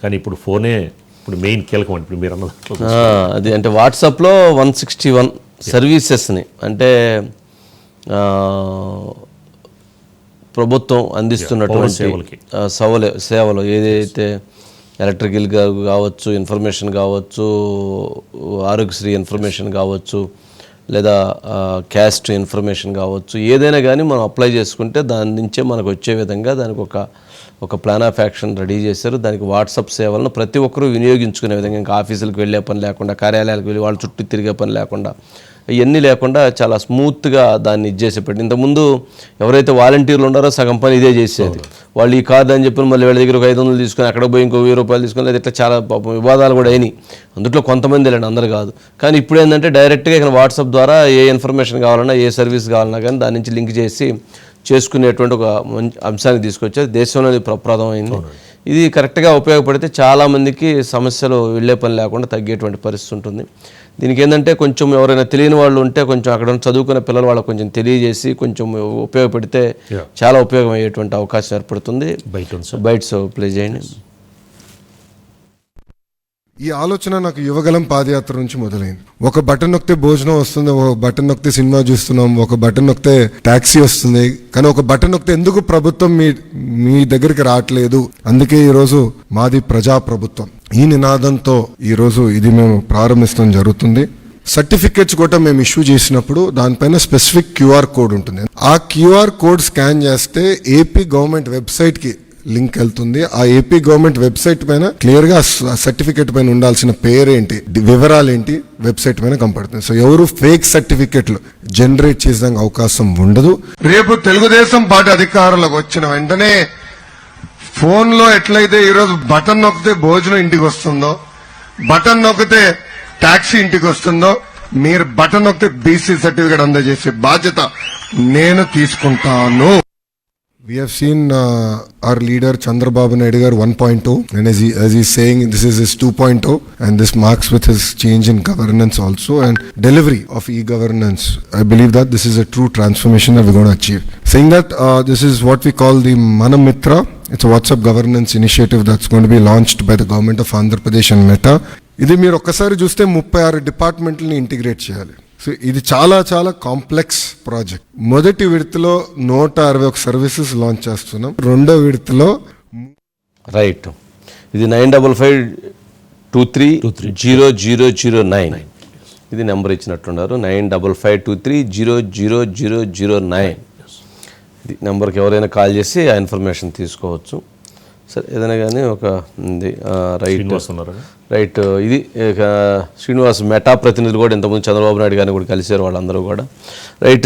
కానీ ఇప్పుడు ఫోనే ఇప్పుడు మెయిన్ కీలకం అండి ఇప్పుడు మీరు అన్న అది అంటే వాట్సాప్లో వన్ సిక్స్టీ వన్ సర్వీసెస్ని అంటే ప్రభుత్వం అందిస్తున్నటువంటి సవలే సేవలు ఏదైతే ఎలక్ట్రికల్ కావచ్చు ఇన్ఫర్మేషన్ కావచ్చు ఆరోగ్యశ్రీ ఇన్ఫర్మేషన్ కావచ్చు లేదా క్యాస్ట్ ఇన్ఫర్మేషన్ కావచ్చు ఏదైనా కానీ మనం అప్లై చేసుకుంటే దాని నుంచే మనకు వచ్చే విధంగా దానికి ఒక ఒక ప్లాన్ ఆఫ్ యాక్షన్ రెడీ చేశారు. దానికి వాట్సాప్ సేవలను ప్రతి ఒక్కరూ వినియోగించుకునే విధంగా ఇంకా ఆఫీసులకు వెళ్ళే పని లేకుండా కార్యాలయాలకు వెళ్ళి వాళ్ళ చుట్టూ తిరిగే పని లేకుండా ఇవన్నీ లేకుండా చాలా స్మూత్గా దాన్ని ఇచ్చేసి పెట్టి ఇంతకుముందు ఎవరైతే వాలంటీర్లు ఉన్నారో సగం పని ఇదే చేసేది. వాళ్ళు ఈ అని చెప్పి మళ్ళీ వీళ్ళ దగ్గర ఒక ఐదు వందలు తీసుకొని అక్కడ పోయి ఇంకో వెయ్యి రూపాయలు తీసుకొని లేదా ఇట్లా చాలా పాపం వివాదాలు కూడా అయినాయి. అందులో కొంతమంది లేండి అందరు కాదు. కానీ ఇప్పుడు ఏంటంటే డైరెక్ట్గా ఇక్కడ వాట్సాప్ ద్వారా ఏ ఇన్ఫర్మేషన్ కావాలన్నా ఏ సర్వీస్ కావాలన్నా కానీ దాని నుంచి లింక్ చేసి చేసుకునేటువంటి ఒక మంచి అంశాన్ని తీసుకొచ్చారు. దేశంలో ఇది ప్రప్రదం అయింది ఇది కరెక్ట్గా ఉపయోగపడితే చాలామందికి సమస్యలు వెళ్ళే పని లేకుండా తగ్గేటువంటి పరిస్థితి ఉంటుంది. దీనికి ఏంటంటే కొంచెం ఎవరైనా తెలియని వాళ్ళు ఉంటే కొంచెం అక్కడ ఉన్న చదువుకునే పిల్లలు వాళ్ళకి కొంచెం తెలియజేసి కొంచెం ఉపయోగపడితే చాలా ఉపయోగం అయ్యేటువంటి అవకాశం ఏర్పడుతుంది. బైట్స్ ప్లే చేయండి. ఈ ఆలోచన నాకు యువగలం పాదయాత్ర నుంచి మొదలైంది. ఒక బటన్ నొక్కితే భోజనం వస్తుంది ఒక బటన్ నొక్కితే సినిమా చూస్తున్నాం ఒక బటన్ నొక్కితే టాక్సీ వస్తుంది. కానీ ఒక బటన్ నొక్కితే ఎందుకు ప్రభుత్వం మీ మీ దగ్గరికి రావట్లేదు? అందుకే ఈ రోజు మాది ప్రజా ప్రభుత్వం ఈ నినాదంతో ఈరోజు ఇది మేము ప్రారంభించడం జరుగుతుంది. సర్టిఫికేట్స్ కూడా మేము ఇష్యూ చేసినప్పుడు దానిపైన స్పెసిఫిక్ క్యూఆర్ కోడ్ ఉంటుంది. ఆ క్యూఆర్ కోడ్ స్కాన్ చేస్తే ఏపీ గవర్నమెంట్ వెబ్సైట్కి లింక్ వెళ్తుంది. ఆ ఏపీ గవర్నమెంట్ వెబ్సైట్ పైన క్లియర్గా పైన ఉండాల్సిన పేరేంటి వివరాలు ఏంటి వెబ్సైట్ పైన కనపడుతుంది. సో ఎవరు ఫేక్ సర్టిఫికెట్లు జనరేట్ చేసే అవకాశం ఉండదు. రేపు తెలుగుదేశం పార్టీ అధికారంలోకి వచ్చిన వెంటనే ఫోన్లో ఎట్లయితే ఈరోజు బటన్ నొక్కితే భోజనం ఇంటికి వస్తుందో బటన్ నొక్కితే టాక్సీ ఇంటికి వస్తుందో మీరు బటన్ నొక్కితే బీసీ సర్టిఫికేట్ అందజేసే బాధ్యత నేను తీసుకుంటాను We have seen uh, our leader Chandrababu Naidu garu 1.0 and as he as he's saying this is his 2.0 and this marks with his change in governance also and delivery of e-governance. I believe that this is a true transformation that we're going to achieve. Saying that uh, this is what we call the Manamitra. It's a WhatsApp governance initiative that's going to be launched by the government of Andhra Pradesh and Meta. ఇది మీరు ఒక్కసారి చూస్తే ముప్పై ఆరు డిపార్ట్మెంట్ని integrate చేయాలి. So ఇది చాలా చాలా కాంప్లెక్స్ ప్రాజెక్ట్ మొదటి విడతలో నూట అరవై ఒక సర్వీసెస్ లాంచ్ చేస్తున్నాం. రెండో విడతలో రైట్ ఇది nine double five two three zero zero zero nine ఇది number ఇచ్చినట్టున్నారు. Nine double five two three zero zero zero zero nine నెంబర్కి ఎవరైనా కాల్ చేసి ఆ ఇన్ఫర్మేషన్ తీసుకోవచ్చు. సరే ఏదైనా కానీ ఒక ఉంది రైట్. రైట్ ఇది శ్రీనివాస్ మెటా ప్రతినిధులు కూడా ఇంతకుముందు చంద్రబాబు నాయుడు గారిని కూడా కలిశారు వాళ్ళందరూ కూడా. రైట్